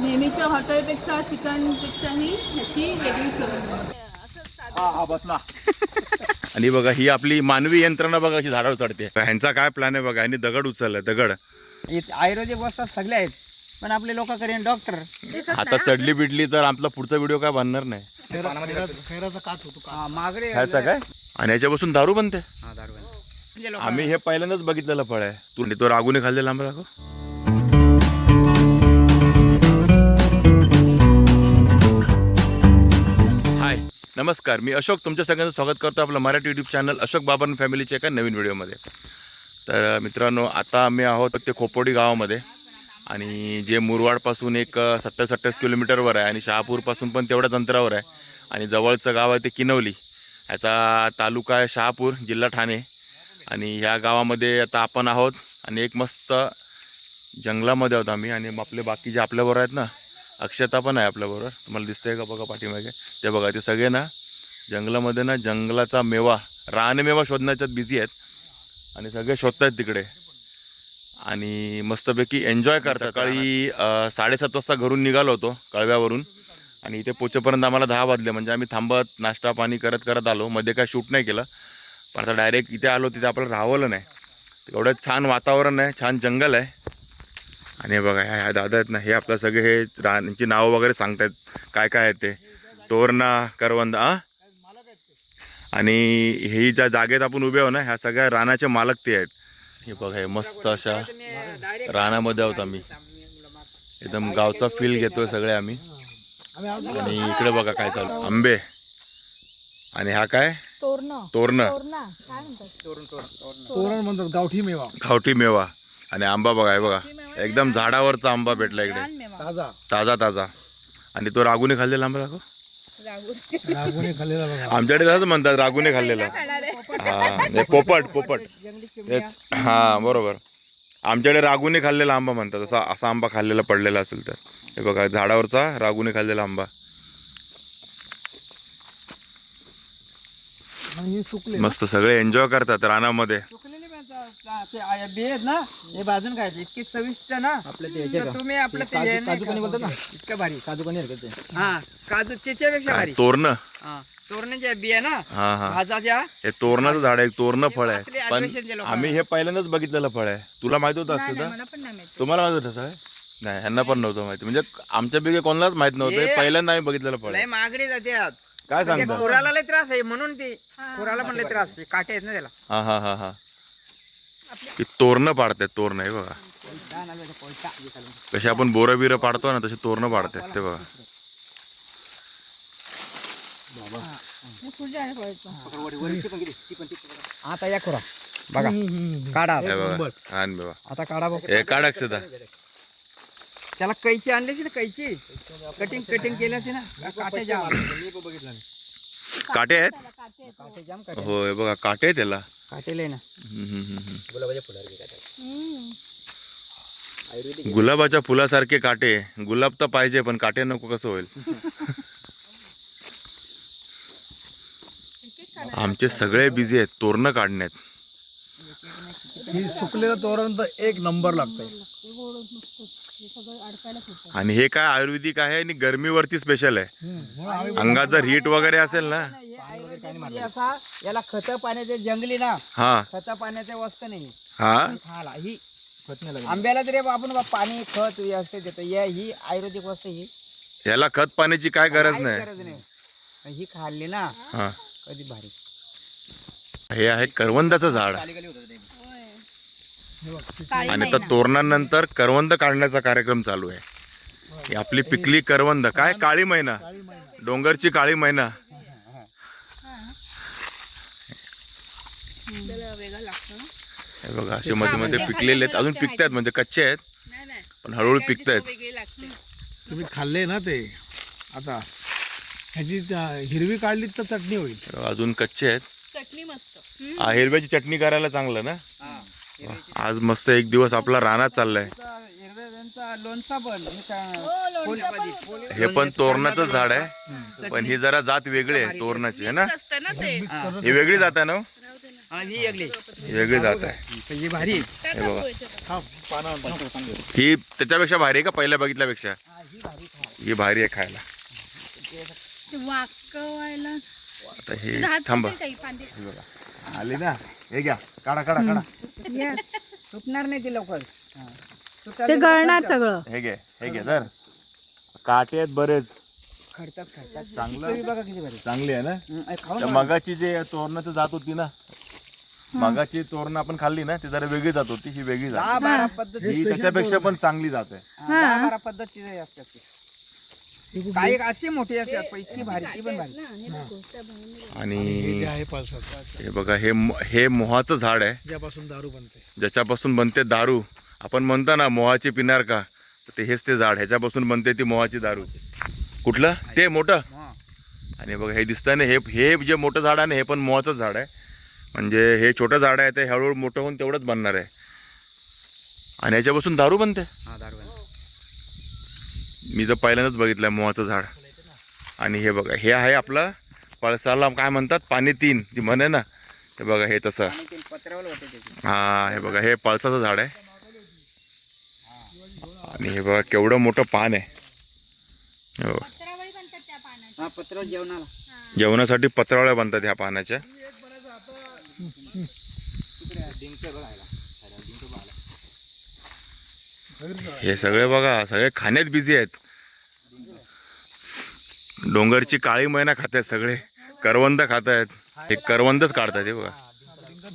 नेहमीच्या हॉटेलपेक्षा चिकनपेक्षाही ह्याची वेगळी चव. आणि बघा ही आपली मानवी यंत्रणा बघा अशी झाडावर चढते. ह्यांचा काय प्लॅन आहे बघा यांनी दगड उचललाय दगड. इथे आयुर्वेदिक वस्तात सगळे आहेत पण आपले लोक करेन डॉक्टर आता चढली बिडली तर आपला पुढचा व्हिडिओ काय बनणार नाही. हा, ह्याचा काय? आणि ह्याच्यापासून दारू बनते. हा. आम्ही हे पहिल्यांदाच बघितलेलं फळ आहे. तू तो रागूने खाल्लेला आंबा दाखव. नमस्कार मी अशोक तुमच्या सगळ्यांचं स्वागत करतो आपलं मराठी यूट्यूब चॅनल अशोक बाबन फॅमिलीच्या एका नवीन व्हिडिओमध्ये. तर मित्रांनो आता आम्ही आहोत ते खोपोडी गावामध्ये आणि जे मुरवाडपासून एक सत्तावीस अठ्ठावीस किलोमीटरवर आहे आणि शहापूरपासून पण तेवढ्याच अंतरावर आहे आणि जवळचं गाव आहे ते किनवली. याचा तालुका आहे शहापूर जिल्हा ठाणे आणि ह्या गावामध्ये आता आपण आहोत आणि एक मस्त जंगलामध्ये आहोत आम्ही आणि आपले बाकी जे आपल्याबरोबर आहेत ना अक्षता पण आहे आपल्याबरोबर तुम्हाला दिसतंय का बघा पाठीमागे? ते बघा ते सगळे ना जंगलामध्ये ना जंगलाचा मेवा रानमेवा शोधण्याच्यात बिझी आहेत. आणि सगळे शोधतायत तिकडे. आणि मस्तपैकी एन्जॉय करतात. सकाळी साडेसात वाजता घरून निघालो होतो कळव्यावरून. आणि इथे पोचेपर्यंत आम्हाला दहा वाजले. म्हणजे आम्ही थांबत नाश्ता पाणी करत करत आलो. मध्ये काय शूट नाही केलं. पण आता डायरेक्ट इथे आलो तिथे आपल्याला राहवलं नाही. एवढं छान वातावरण आहे छान जंगल आहे. आणि हे बघा ह्या ह्या दादा आहेत ना हे आपलं सगळे हे रानांची नावं वगैरे सांगतायत. काय काय आहे ते? तोरणा करवंद आ? आणि हे ज्या जागेत आपण उभे आहो ना ह्या सगळ्या रानाचे मालक ते आहेत. हे बघा हे मस्त अशा रानामध्ये आहोत आम्ही. एकदम गावचा फील घेतोय सगळे आम्ही. आणि इकडे बघा काय चालू आंबे. आणि हा काय? तोरणं. तोरणं. तोरणा. काय म्हणतात? गावठी मेवा. खावठी मेवा. आणि आंबा बघा हे बघा. एकदम झाडावरचा आंबा भेटला इकडे. ताजा. ताजा ताजा. आणि तो रागूने खाल्लेला आंबा दाखव. रागुने खाल्लेला बघा. आमच्याकडे तसंच म्हणतात रागूने खाल्लेला. हा हे पोपट पोपट. तेच हा बरोबर. आमच्याकडे रागूने खाल्लेला आंबा म्हणतात. असा असा आंबा खाल्लेला पडलेला असेल तर. हे बघा झाडावरचा रागूने खाल्लेला आंबा. आणि हे सुकले. मस्त सगळे एन्जॉय करतात रानामध्ये. बी आहेत ना हे भाजून खायचे चविष्ट ना तर तुम्ही आपलं ते हे नाही इतकं भारी काजू कणी हा काजू त्याच्यापेक्षा भारी तोरणं हा तोरण्याच्या बिया ना हा हा भाजाच्या हे तोरणाचं झाड आहे तोरण तोरणं फळ आपले आहे पण लोकं. आम्ही हे पहिल्यांदाच बघितलेलं फळ आहे तुला माहीत होतं असतं मला पण नाही माहिती तुम्हाला माहीत होतं नाही ह्यांना पण नव्हतं माहिती म्हणजे आमच्यापैकी कोणालाच माहीत नव्हतं हे हे- पहिल्यांदा आम्ही बघितलेलं फळ लय आहे. मागणी जाते काय सांगता खुराला लय त्रास आहे म्हणून ते खुराला पण लय त्रास आहे काटे आहेत ना त्याला हा हा हा हा ती तोरणं पाडतात तोरणं हे बघा. कसे आपण बोरं बिरं पाडतो ना तसे तोरणं पाडतात ते बघा. आता या खुरा. बघा. काढा. हे बघा. आण बघा. आता काढा बघ. हे काढ अक्षता त्याला कैची ना कैची? कटिंग कटिंग ना. काटे आहेत? काटे जाम हो. हे बघा काटे आहेत त्याला. काटेले ना. हम्म, हम्म, हम्म. गुलाबाच्या फुलासारखे काटे. गुलाब तर पाहिजे पण काटे नको कसं होईल? आमचे सगळे बिझी आहेत. तोरणं काढण्यात. ही सुकलेलं तोरण तर एक नंबर लागतंय. आणि हे काय आयुर्वेदिक आहे आणि गरमीवरती स्पेशल आहे. अंगात जर हीट वगैरे असेल ना. म्हणजे असा याला खत पाण्याचे जंगली ना. हा. खत पाण्याचे वस्तू नाही. हा. खाला ही. आंब्याला तरी आपण पाणी खत व्यवस्थित देतो या ही आयुर्वेदिक वस्तू ही याला खत पाण्याची काय गरज नाही. गरज नाही. ही खाल्ली ना हा. कधी भारी. हे आहे करवंदाचं झाड. आणि आता तोरणानंतर करवंद काढण्याचा कार्यक्रम चालू आहे. ही आपली पिकली करवंद. काय? काळी मैना डोंगरची काळी मैना हे बघा असे मध्ये मध्ये पिकलेले आहेत. अजून पिकतायत म्हणजे कच्चे आहेत पण हळूहळू पिकतायत. तुम्ही खाल्ले ना ते? आता ह्याची हिरवी काढली तर चटणी होईल. अजून कच्चे आहेत. चटणी मस्त. हा, हिरव्याची चटणी करायला चांगलं ना? आज मस्त एक दिवस आपला रानात चाललाय. हे पण तोरणाचं झाड आहे पण ही जरा जात वेगळी आहे तोरणाची आहे ना? ही वेगळी जात आहे ना हो? वेगळी. जात आहे. ही भारी हे बघा. ही त्याच्यापेक्षा भारी आहे का पहिल्या बघितल्यापेक्षा? ही भारी आहे. खायला. ते वाकवायला. आता हे थांबा. बघा. आले ना हे घ्या. काढा काढा काढा. सुटणार नाही ते लवकर. हा. ते तर गळणार सगळं. हे घे हे घे तर काटे आहेत बरेच. खडतात खडतात. चांगलं. चवी बघा किती भारी चांगली आहे ना? हं, अरे खाऊ त्या ना. मगाची जे तोरणं जात होती ना? मगाची तोरणं आपण खाल्ली ना ती जरा वेगळी जात होती ही वेगळी जात दहा बारा पद्धती ही त्याच्यापेक्षा पण चांगली जात आहे. हा, दहा बारा पद्धतीचे हे असतात ते. काही अशी मोठी असतात पण इतकी भारी ती पण भारी. आणि जे आहे पावसात. हे बघा हे मो- हे मोहाचं झाड आहे. ज्यापासून दारू बनते. ज्याच्यापासून बनते दारू. आपण म्हणतो ना मोहाची पिणार का? तर ते हेच ते झाड ह्याच्यापासून बनते ती मोहाची दारू. कुठलं? ते मोठं. हा. आणि बघा हे दिसतंय ना हे हे जे मोठं झाड आहे ना हे पण मोहाचं झाड आहे. म्हणजे हे छोटं झाड आहे ते हळूहळू मोठं होऊन तेवढंच बनणार आहे. आणि याच्यापासून दारू बनते. हा. मी तर पहिल्यांदाच बघितलंय मोहाचं झाड. आणि हे बघा हे आहे आपलं पळसाला काय म्हणतात? पाणी तीन. ती म्हणे ना. हे बघा हे तसं. हा हे बघा हे पळसाचं झाड आहे. आणि हे बघा केवढं मोठं पान आहे. हो हा जेवणासाठी पत्रावळ्या बनतात ह्या पानाच्या. हे सगळे बघा सगळे खाण्यात बिझी आहेत. डोंगरची काळी मैना खात आहेत सगळे. करवंद खात आहेत हे करवंदच काढतात हे बघा.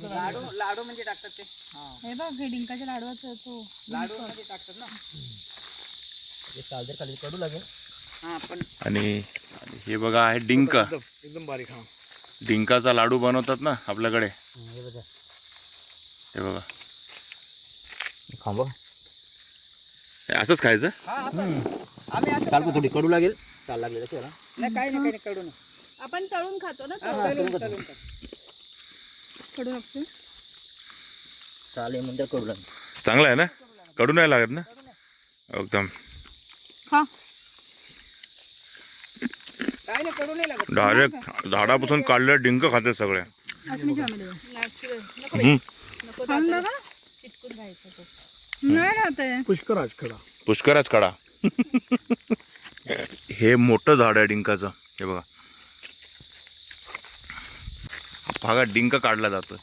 लाडू लाडू म्हणजे टाकतात ते. हा. हे बघ हे डिंकाच्या लाडवाचं तो. लाडू मध्ये टाकतात ना. खाली कडू लागेल. हा पण आणि हे बघा आहे डिंक. एकदम बारीक हा. डिंकाचा लाडू बनवतात ना आपल्याकडे. हे बघा. हे असंच खायचं? हा असं. आम्ही असं चालू थोडी कडू लागेल. चाल लागले नाही काही नाही काही नाही कडू नाही आपण तळून खातो ना हा, तळून- तळून टाक. कडू लागतो चाल म्हणतात कडू लागेल. चांगलं आहे ना? कडू नाही लागत ना? एकदम. खा काही नाही कडू नाही लागत. डायरेक्ट झाडापासून काढलेलं डिंक खाते सगळे. हम्म. खाऊन बघा. नाही राहते पुष्कराज खडा. पुष्कराच काढा हे मोठं झाड आहे डिंकाचं. हे बघा. हा भागात डिंक काढला जातोय.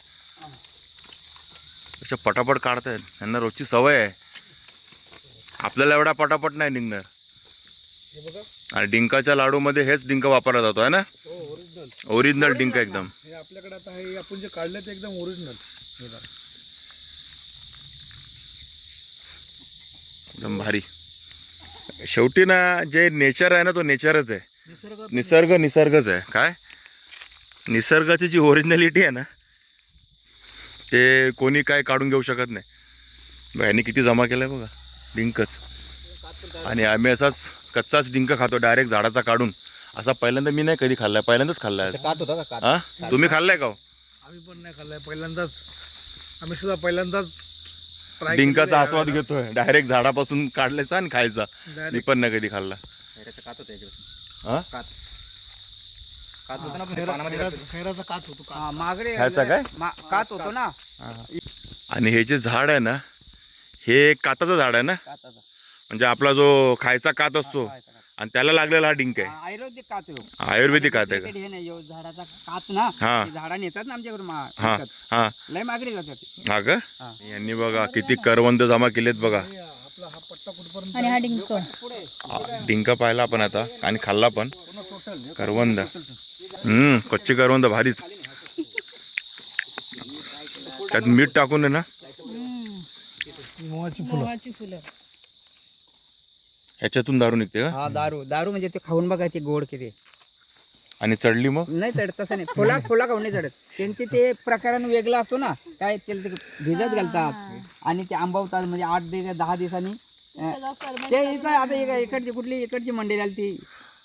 अशा पटापट काढतायत. त्यांना रोजची सवय आहे. आपल्याला एवढा पटापट नाही निघणार. आणि डिंकाच्या लाडूमध्ये हेच डिंक वापरला जातो आहे ना? हो ओरिजिनल ओरिजिनल डिंक एकदम. हे आपल्याकडे आता हे आपण जे काढले ते एकदम ओरिजिनल एकदम भारी. शेवटी ना जे नेचर आहे ना तो नेचरच आहे. निसर्ग निसर्गच आहे. काय? निसर्गाची जी ओरिजिनॅलिटी आहे ना ते कोणी काय काढून घेऊ शकत नाही. बघा यांनी किती जमा केलाय बघा. डिंकच. आणि आम्ही असाच कच्चाच डिंक खातो डायरेक्ट झाडाचा काढून. असा पहिल्यांदा मी नाही कधी खाल्लाय पहिल्यांदाच खाल्लाय. हा? तुम्ही खाल्लाय का हो? आम्ही पण नाही खाल्लाय पहिल्यांदाच. आम्ही सुद्धा पहिल्यांदाच डिंकाचा आस्वाद घेतोय. डायरेक्ट झाडापासून काढलायचा आणि खायचा. मी पण नाही कधी खाल्ला. खैराचं कात होतं याच्यावर हा? कात. कात होतं ना आपण खैरा- पानामध्ये खैरा- खैराचा कात होतो कात. हा मागडे खायचा काय? मा- कात होतो ना. आणि हे जे झाड आहे ना हे काताचं झाड आहे ना? काताचा. म्हणजे आपला जो खायचा कात असतो. आणि त्याला लागलेला हा डिंक आहे. हा, आयुर्वेदिक कात आहे हो. आयुर्वेदिक कात आहे का? हे नाही, यो झाडाचा कात ना हा. ते झाडाने येतात ना आमच्याकडे मा- हा विकत. हा. लय मागडे जातात. ते. हा का? हा. यांनी बघा किती करवंद जमा केलेत बघा. आपला पट्टा कुठपर्यंत आणि हा डिंक पुढे आ, डिंक पाहिला आपण आता आणि खाल्ला पण. करवंद. हम्म कच्ची करवंद भारीच. त्यात मीठ टाकून आहे ना. मोहाची फुलं. ह्याच्यातून दारू निघते का? हा दारू. दारू म्हणजे ते खाऊन बघा ते गोड किती. आणि चढली मग? नाही चढत तसं नाही. फुला फुला खाऊन नाही चढत. त्यांचे ते प्रकारानं वेगळं असतो ना. काय त्याला ते भिजत घालतात. आणि ते आंबवतात म्हणजे आठ दिवस दहा दिवसांनी. अं, ते इथं आता इक- इकडची कुठली इकडची मंडळी आली ती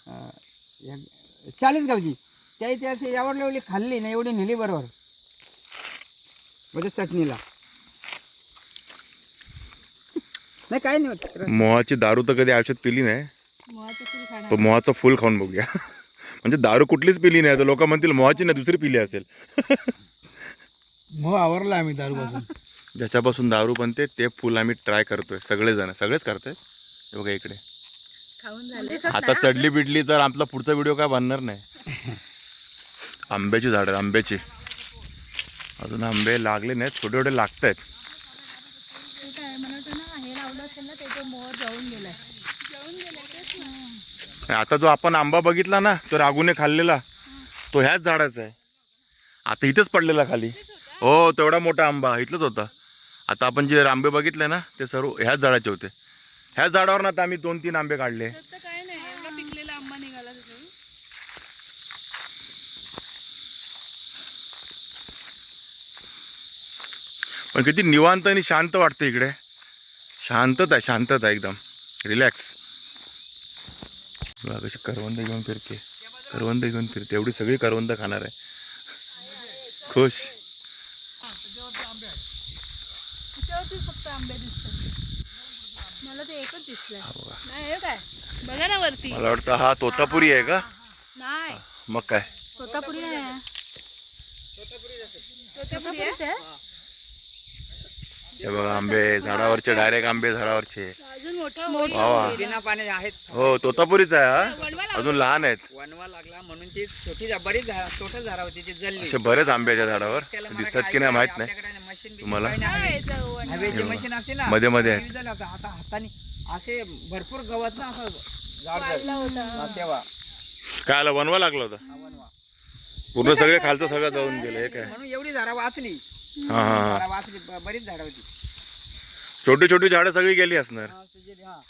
अं, या- चाळीसगावची त्या इथे अशी एवढी एवढी खाल्ली ना एवढी नेली बरोबर. म्हणजे चटणीला. नाही काय नाही मोहाची दारू तर कधी आयुष्यात पिली नाही. मोहाची फुल खाणार पण मोहाचं फुल खाऊन बघूया. म्हणजे दारू कुठलीच पिली नाही. तर लोक म्हणतील मोहाची नाही दुसरी पिली असेल. मोह आवरला आम्ही दारू पासून ज्याच्यापासून दारू बनते ते फुल आम्ही ट्राय करतोय सगळेजण. सगळेच करतायत? हे बघा इकडे. खाऊन झाले. आता चढली बिडली तर आपला पुढचा व्हिडिओ काय बनणार नाही. आंब्याची झाड आंब्याची. अजून आंबे लागले नाहीत छोटे छोटे लागत आहेत काय म्हणत ना हे लावलं असेल ना त्याचे मोर जाऊन गेलाय जाऊन गेलाय तेच ना आता जो आपण आंबा बघितला ना तो रागूने खाल्लेला तो ह्याच झाडाचा आहे. आता इथंच पडलेला खाली. हो तेवढा मोठा आंबा इथलंच होता. आता आपण जे आंबे बघितले ना ते सर्व ह्याच झाडाचे होते. ह्याच झाडावर ना आता आम्ही दोन तीन आंबे काढले पण किती निवांत आणि शांत वाटतं इकडे. शांतता आहे शांतता आहे एकदम. रिलॅक्स बघा कशी करवंद घेऊन फिरते. करवंद घेऊन फिरते. एवढी सगळी करवंद खाणार आहे. खुश. मला ते एकच दिसलंय. हा बघा. नाही काय? बघा ना वरती. मला वाटतं हा तोतापुरी आहे का? नाही. मग काय? तोतापुरी नाही तोतापुरी आहे? बघा आंबे झाडावरचे डायरेक्ट आंबे झाडावरचे. मोठा बिना पाण्याचे आहेत. हो तोतापुरीच आहे हा? वणवा अजून लहान आहेत. वनवा लागला म्हणून ती छोटी झा- बरीच झाड झाडा होती ती जल्ली असे बरेच आंबे आहेत या झाडावर. त्याला मला दिसतात की नाही माहीत नाही. आपल्याकडे मशीन बिशीन तुम्हाला? काही नाही. काय याचं वणवा? हवेची मशीन असते ना मध्ये मध्ये. ती. आता हाताने असे भरपूर गवत ना असं झाड हा, तेव्हा. काय आला वनवा लागला होता? हा, वनवा. पूर्ण सगळे खालचं सगळं जाऊन गेलं हे काय? म्हणून एवढी झाडं वाचली. हा हा हा. झाडं वाचली ब- बरीच झाडं होती. छोटी छोटी झाडं सगळी गेली असणार. हा, हा.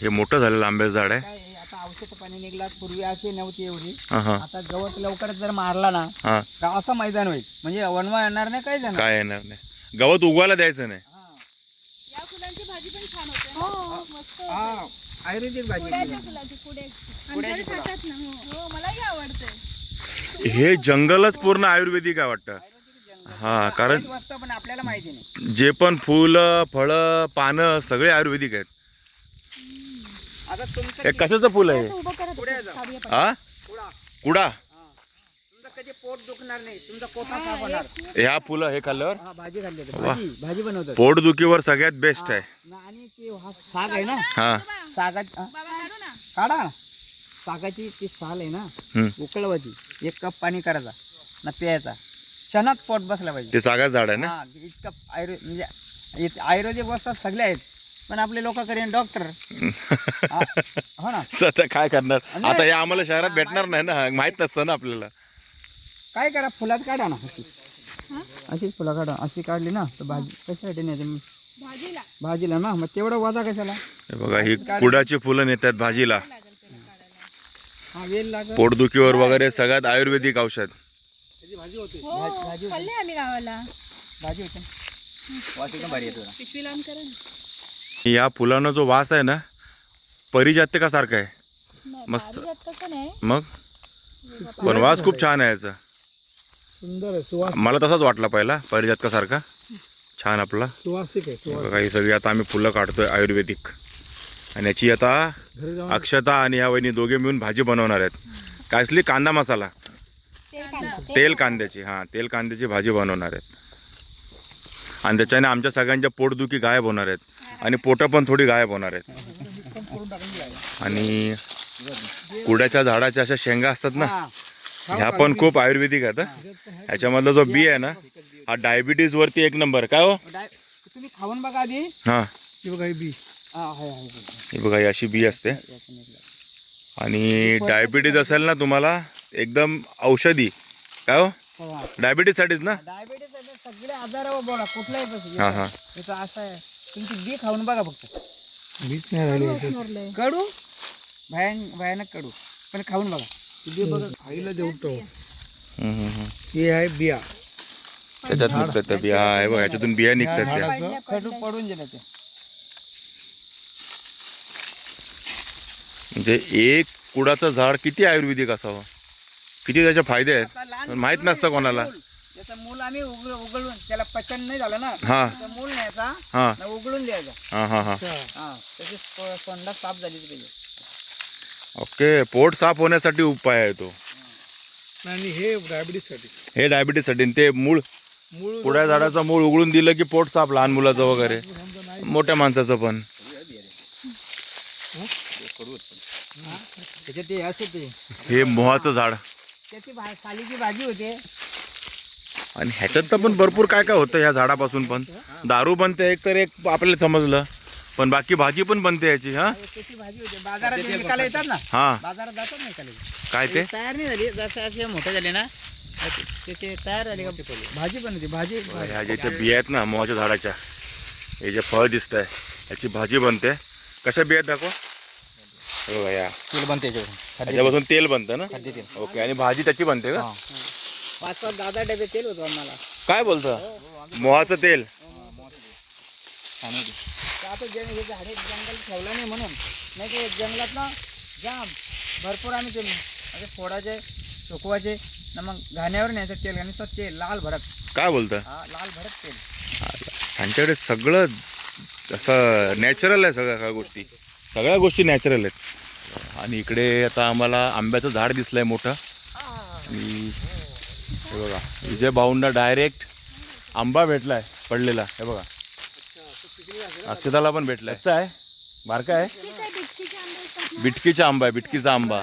हे मोठं झालेलं आंब्याचं झाड आहे. काय आहे, आता औषध पाणी निघला पूर्वी अशी नव्हती एवढी. हा हा. आता गवत लवकरच जर मारला ना हा. का असं मैदान होईल. म्हणजे वनवा येणार नाही काय जाणार काय येणार नाही. गवत उगवायला द्यायचं नाही. हा. या फुलांची भाजी पण छान होते. हो मस्त हा. आयुर्वेदिक भाजी कुड्याच्या फुलाची कुडे आमच्याकडे खातात ना. हो हो मलाही आवडते. हे जंगलच पूर्ण आयुर्वेदिक आहे वाटतं. हा कारण वस्तू पण आपल्याला माहिती नाही. जे पण फुलं फळं पानं सगळे आयुर्वेदिक आहेत. आता तुमचं हे कशाचं फुल आहे? उभं करत पुढे जा. हा कुडा कुडा? हा. तुमचं कधी पोट दुखणार नाही. तुमचा पोटा साफ होणार ह्या फुलं हे खाल्ल्यावर हा भाजी खाल्ली होती. भाजी भाजी बनवतात पोटदुखीवर सगळ्यात बेस्ट आहे. आणि ते हा साग आहे ना? हा. सागा हा, बाबा काढू ना. काढा. ना. सागाची ती साल आहे ना? हम्म. उकळवायची. एक कप पाणी करायचा. ना प्यायचा. क्षणात पोट बसला पाहिजे. ते सागाच झाड आहे ना? हा इतकं आयुर्वेद म्हणजे इथं आयुर्वेदिक वस्तू सगळे आहेत. पण आपले लोक करेन डॉक्टर. हो ना. आता काय करणार? आता हे आम्हाला शहरात भेटणार नाही. ना? माहीत नसतं ना आपल्याला. काय करा फुलाच काढा ना अशी अशीच फुलं काढा. अशी काढली ना तर भाजी कशासाठी नाही ते भाजीला. भाजीला ना? मग तेवढं वाजा कशाला? हे बघा ही कुडाची फुलं नेतात भाजीला. हा वेल लागत पोटदुखीवर वगैरे सगळ्यात आयुर्वेदिक औषध. हो खाल्ले आम्ही गावाला. भाजी होते. वास एकदम भारी येतो पिशवी लावून करा ना. या फुलांना जो वास आहे ना परिजात्यका सारखा आहे. नाही, मस्त. पारिजात तसं नाही. मग? पण वास खूप छान आहे याचा. सुंदर आहे सुवास मला तसाच वाटला पहिला परिजातका सारखा छान आपला. सुवासिक आहे सुवास बघा ही सगळी आता आम्ही फुलं काढतोय आयुर्वेदिक. आणि याची आता घरी जाऊन अक्षता आणि ह्या वहिनी दोघे मिळून भाजी बनवणार आहेत. काय असली कांदा मसाला. तेल कांद्याची हां तेल कांद्याची भाजी बनवणार आहेत. आणि त्याच्याने आमच्या सगळ्यांच्या पोटदुखी गायब होणार आहेत. आणि पोटं पण थोडी गायब होणार आहेत. आणि कुड्याच्या झाडाच्या अशा शेंगा असतात ना ह्या पण खूप आयुर्वेदिक आहेत. ह्याच्यामधला जो बी आहे ना हा डायबिटीज वरती एक नंबर काय हो? तुम्ही खाऊन बघा आधी. हा. ही बघा ही बी. हा आहे आहे, आहे. बघा ही अशी बी असते. आणि डायबिटीज असेल ना तुम्हाला एकदम औषधी. काय हो? हा. डायबिटीजसाठीच ना? डायबिटीस सगळे आजारावर बोला कुठलाही हा हा. असं आहे. तुमची बी खाऊन बघा फक्त. बीच नाही राहिली याच्यात. कडू? भयान भयानक कडू. पण खाऊन बघा. आईला देवतो हम्म, हम्म, हम्म. हे आहे बिया. त्याच्यात निघतात त्या बिया आहे बघ ह्याच्यातून बिया निघतात त्या. झाडाचं. कडू पडून गेले ते. म्हणजे एक कुडाचं झाड किती आयुर्वेदिक असावं? किती त्याचे फायदे आहेत? माहीत नसतं कोणाला. मूल. त्याचं मूल आम्ही उघड उघडून त्याला पचन नाही झालं ना. हा. त्याचं मूल न्यायचा हा. उघडून द्यायचा. हा हा हा. अच्छा. हा त्याची स्प- सोंडा साफ झालीच पाहिजे. ओके पोट साफ होण्यासाठी उपाय आहे तो. आणि हे डायबिटीससाठी हे डायबिटीजसाठी आणि ते मूळ मूळ कुड्या झाडाचं मूळ उघडून दिलं की पोट साफ लहान मुलाचं वगैरे. मोठ्या माणसाचं पण. त्याच्यात ते असते ते. हे मोहाचं झाड. त्याची भा- सालीची भाजी होते. आणि ह्याच्यात तर पण भरपूर काय काय होतं ह्या झाडापासून पण. दारू बनते एक तर एक आपल्याला समजलं. पण बाकी भाजी पण बनते याची हा? त्याची भाजी होते. बाजारात जे विकायला येतात ना? हा. बाजारात जातात ना विकायला काय ते? तयार नाही झाली. जसे असे मोठे झाले ना ते ते तयार झाले. का भाजी पण होती. भाजी ह्या जे इथे बिया आहेत ना मोहाच्या झाडाच्या हे जे फळ दिसत आहे याची भाजी बनते. कशा बिया दाखव. बघा या. तेल बनते याच्यावरून. त्याच्यापासून तेल बनतं ना? ओके आणि भाजी त्याची बनते का? पाच पाच दहा दहा डबे तेल होतो आम्हाला. काय बोलतं? मोहाचं तेल. तर आता जे हे झाडे जंगल ठेवलं नाही म्हणून नाही तर जंगलात ना जाम भरपूर आम्ही ते असे फोडायचे सुकवायचे ना मग घाण्यावर न्यायचं तेल आणि नुसतं तेल लाल भडक काय बोलतं? हा लाल भडक तेल. त्यांच्याकडे सगळं असं नॅचरल आहे सगळ्या सगळ्या गोष्टी. सगळ्या गोष्टी नॅचरल आहेत. आणि इकडे आता आम्हाला आंब्याचं झाड दिसलंय मोठं. आणि हे बघा विजय भाऊंना डायरेक्ट आंबा भेटलाय पडलेला हे बघा. अक्षताला पण भेटलाय. कसा आहे? बारका आहे? बिटकीचा आंबा आहे बिटकीचा आंबा.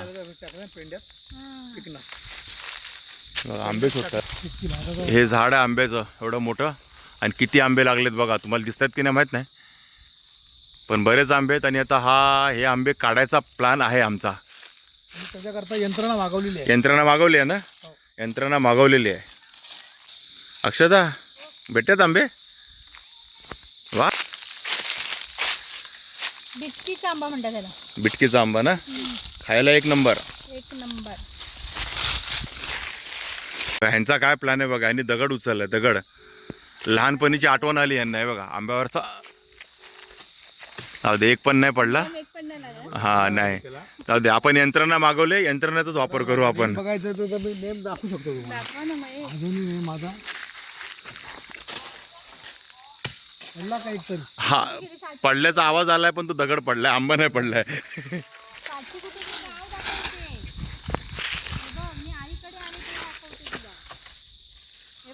बघा, आंबे सुटतात. हे झाड आहे आंब्याचं एवढं मोठं. आणि किती आंबे लागलेत बघा तुम्हाला दिसतात की नाही माहीत नाही. पण बरेच आंबे आहेत आणि आता हा हे आंबे काढायचा प्लॅन आहे आमचा. त्याच्याकरता यंत्रणा मागवलेली आहे. यंत्रणा मागवली आहे ना? यंत्रणा मागवलेली आहे. अक्षता भेटतात आंबे? वा. बिटकीचा आंबा म्हणतात त्याला. बिटकीचा आंबा ना? खायला एक नंबर. एक नंबर. ह्यांचा काय प्लॅन आहे बघा? यांनी दगड उचललाय दगड. लहानपणीची आठवण आली यांना हे बघा. आंब्यावरचा जाऊ दे एक पण नाही पडला. एक पण नाही लागला हा नाही. जाऊ दे आपण यंत्रणा मागवले यंत्रणेचाच वापर करू आपण. बघायचं तर तर मी नेम दाखवू शकतो तुम्हाला. दाखवा ना मग एक. अजूनही नेम माझा. पडला का एक तरी? हा पडल्याचा आवाज आलाय पण तो दगड पडलाय आंबा नाही पडलाय. साक्षी कुठे ते नाव दाखवते. बघ मी आईकडे आले ते दाखवते तुला.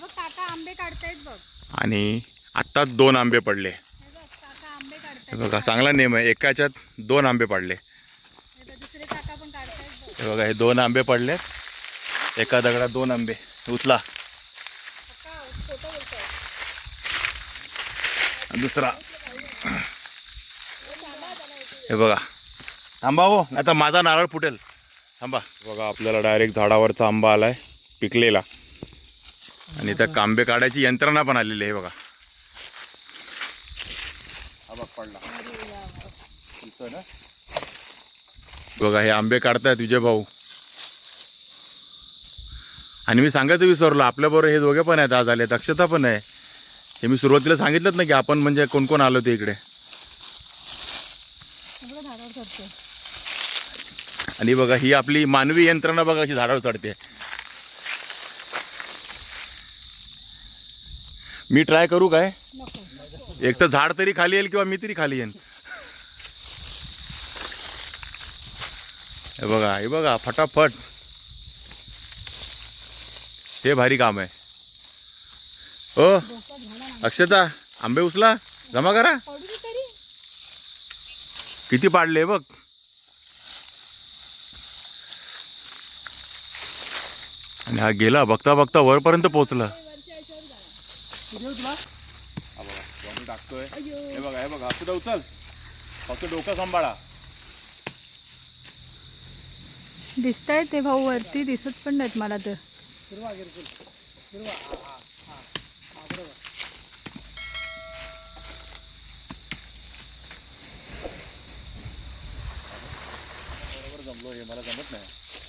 बघ काका आंबे काढतायत बघ. आणि आत्ताच दोन आंबे पडले हे बघ काका आंबे हे काढतायत बघा चांगला नेम आहे. एकाच्यात दोन आंबे पडले. हे बघा हे दोन आंबे पडलेत एका दगडात दोन आंबे. उचला. दुसरा. हे बघा. थांबा हो आता माझा नारळ फुटेल. थांबा. बघा आपल्याला डायरेक्ट झाडावरचा आंबा आलाय पिकलेला. आणि त्या आंबे काढायची यंत्रणा पण आलेली आहे हे बघा. बघ पडला. दिसतोय ना? बघा हे आंबे काढतायत विजय भाऊ. आणि मी सांगायचं विसरलो आपल्याबरोबर हे दोघे पण आहेत आज आले. दक्षता पण आहे. हे मी सुरुवातीला सांगितलंच ना की आपण म्हणजे कोण कोण आलो ते इकडे. आणि बघा ही आपली मानवी यंत्रणा बघा अशी झाडावर चढते. मी ट्राय करू काय? एक तर झाड तरी खाली येईल किंवा मी तरी खाली येईन. हे बघा हे बघा फटाफट. हे भारी काम आहे. ओ अक्षता आंबे उचला. जमा करा. किती पाडले बघ. आणि हा गेला बघता बघता वरपर्यंत पोहोचला. टाकतोय हे बघा हे बघा. सुद्धा उचल. फक्त डोकं सांभाळा. दिसताय ते भाऊ वरती दिसत पण नाहीत मला तर.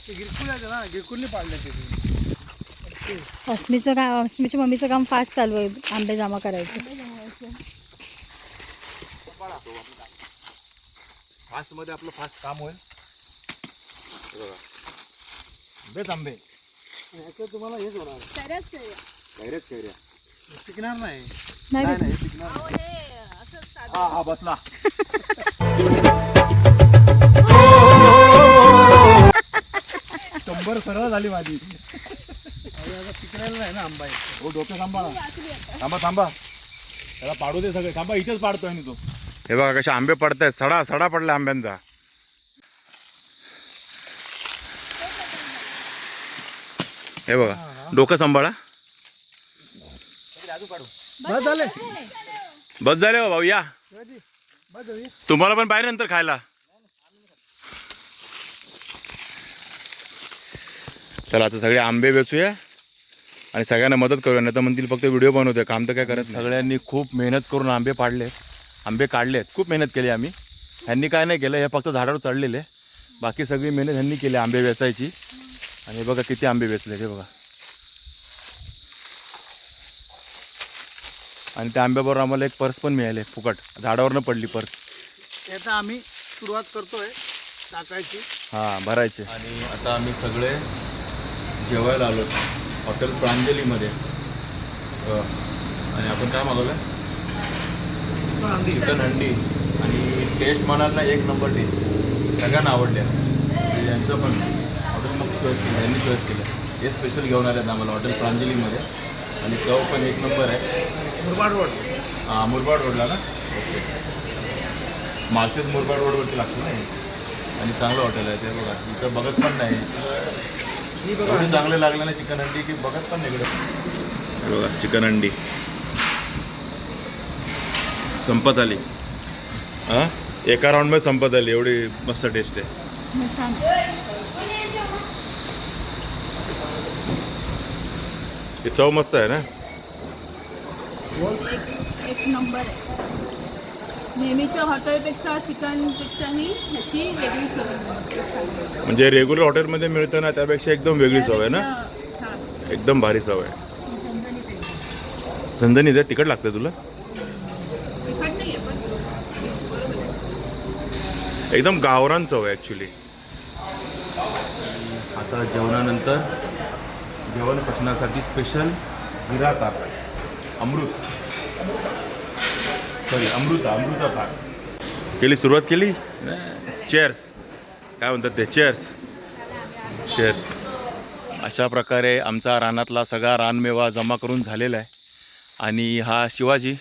ते गिरकुल आहे ना गिरकुलने पाडले ते. अस्मीचं काम अस्मीच्या मम्मीचं काम फास्ट चालू आहे आंबे जमा करायचं. फास्टमध्ये आपलं फास्ट काम होईल. आंबे. याचं तुम्हाला हेच होणार. कैऱ्याच कैऱ्या टिकणार नाही. हा हा बसला. शंभर सरळ झाली माझी. अरे आता नाही ना आंबा हो डोकं सांभाळा. थांबा थांबा. त्याला पाडू दे सगळे. थांबा इथेच पाडतोय मी तो. हे बघा कसे आंबे पडत आहेत सडा सडा पडला आंब्यांचा. हे बघा डोकं सांभाळा. बस झाले. बस झाले हो भाऊ या. तुम्हाला पण बाहेर नंतर खायला. चला आता सगळे आंबे वेचूया आणि सगळ्यांना मदत करूया नाही तर म्हणतील फक्त व्हिडिओ बनवतोय. काम तर काय करत सगळ्यांनी खूप मेहनत करून आंबे पाडले आंबे काढलेत. खूप मेहनत केली आम्ही. ह्यांनी काय नाही केलं हे फक्त झाडावर चढलेले. बाकी सगळी मेहनत ह्यांनी केली आंबे वेचायची. आणि हे बघा किती आंबे वेचले ते बघा. आणि त्या आंब्याबरोबर आम्हाला एक पर्स पण मिळाले फुकट. झाडावरनं पडली पर्स. याचा आम्ही सुरुवात करतोय टाकायची. हां भरायचे. आणि आता आम्ही सगळे जेवायला आलो हॉटेल प्रांजलीमध्ये. अ, आणि आपण काय मागवलं? चिकन हंडी आणि टेस्ट म्हणाल ना एक नंबर टेस्ट सगळ्यांना आवडल्या. यांचं पण. हॉटेल मग चॉईस केलं. यांनी चॉईस केलं. हे स्पेशल घेऊन आले आम्हाला हॉटेल प्रांजलीमध्ये. आणि चव पण एक नंबर आहे. मुरबाड रोड. हां मुरबाड रोडला ना? ओके. मार्शेज मुरबाड रोडवरती लागतं ना हे. आणि चांगलं हॉटेल आहे ते बघा. इथं बघत पण नाही. एवढे चांगले लागले ना चिकन हंडी की बघत पण नाही इकडे. बघा चिकन हंडी. संपत आली. हां? एका राऊंडमध्ये संपत आली. एवढी मस्त टेस्ट आहे. हे चव मस्त आहे ना? एक नंबर आहे. नेहमीच्या हॉटेलपेक्षा चिकनपेक्षाही ह्याची वेगळी चव आहे. म्हणजे रेग्युलर हॉटेलमध्ये मिळतं ना त्यापेक्षा एकदम वेगळी चव आहे ना? त्यापेक्षा छान. एकदम भारी चव आहे. झणझणीत आहे तिखट लागतं तुला तिखट नाही आहे पण एकदम गावरान चव आहे ॲक्च्युली आता जेवणानंतर जेवण पचनासाठी स्पेशल जिरा ताक. अमृत. सॉरी अमृता अमृता ताक. केली सुरुवात केली? चेअर्स काय म्हणतात ते? चेअर्स चेअर्स अशा प्रकारे आमचा रानातला सगळा रानमेवा जमा करून झालेला आहे. आणि हा शिवाजी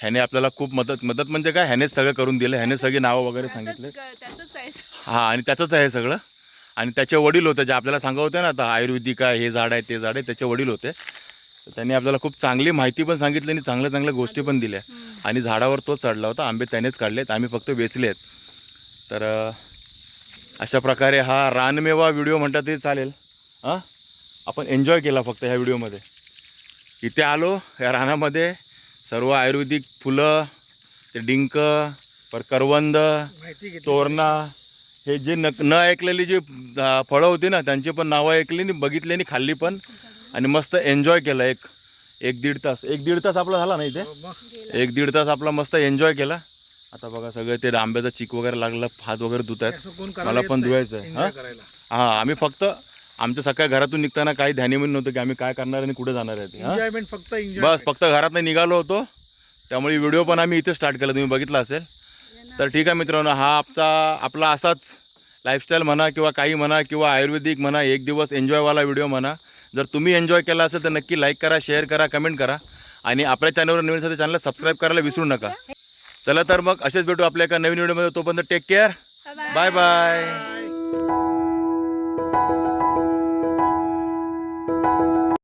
ह्याने आपल्याला खूप मदत मदत म्हणजे काय? ह्यानेच सगळं करून दिलं ह्याने सगळी नावं वगैरे सांगितले. हा आणि त्याचंच आहे सगळं. आणि त्याचे वडील होते जे आपल्याला सांगत होते ना आता आयुर्वेदिक आहे हे झाड आहे ते झाड आहे त्याचे वडील होते. तर त्यांनी आपल्याला खूप चांगली माहिती पण सांगितली आणि चांगल्या चांगल्या गोष्टी पण दिल्या. आणि झाडावर तो चढला होता आंबे त्यानेच काढलेत आम्ही फक्त वेचले आहेत. तर अशा प्रकारे हा रानमेवा व्हिडिओ म्हणतात तरी चालेल. हां आपण एन्जॉय केला फक्त ह्या व्हिडिओमध्ये. इथे आलो या रानामध्ये सर्व आयुर्वेदिक फुलं ते डिंक पर करवंद तोरणा हे जे न न ऐकलेली जी फळं होती ना त्यांची पण नावं ऐकली आणि बघितली आणि खाल्ली पण. आणि मस्त एन्जॉय केलं एक एक दीड तास. एक दीड तास आपला झाला ना इथे? मग. एक दीड तास आपला मस्त एन्जॉय केला. आता बघा सगळं ते आंब्याचा चिक वगैरे लागला हात वगैरे धुत आहेत मला पण. धुवायचं आहे हां? हां आम्ही फक्त आमच्या सकाळी घरातून निघताना काही ध्यानीमध्ये नव्हतं की आम्ही काय करणार आणि कुठे जाणार आहे ते हां फक्त एन्जॉय बस फक्त घरात निघालो होतो. त्यामुळे व्हिडिओ पण आम्ही इथे स्टार्ट केला. तुम्ही बघितला असेल. तर ठीक आहे मित्रांनो हा आमचा आपला असाच लाईफस्टाईल म्हणा किंवा काही म्हणा किंवा आयुर्वेदिक म्हणा एक दिवस एन्जॉयवाला व्हिडिओ म्हणा. जर तुम्ही एन्जॉय केला असेल तर नक्की लाईक करा शेअर करा कमेंट करा. आणि आपल्या चॅनलवर नवीन साठी चॅनलला सबस्क्राईब करायला विसरू नका. चला तर मग असेच भेटू आपल्या एका नवीन व्हिडिओमध्ये तोपर्यंत टेक केअर बाय बाय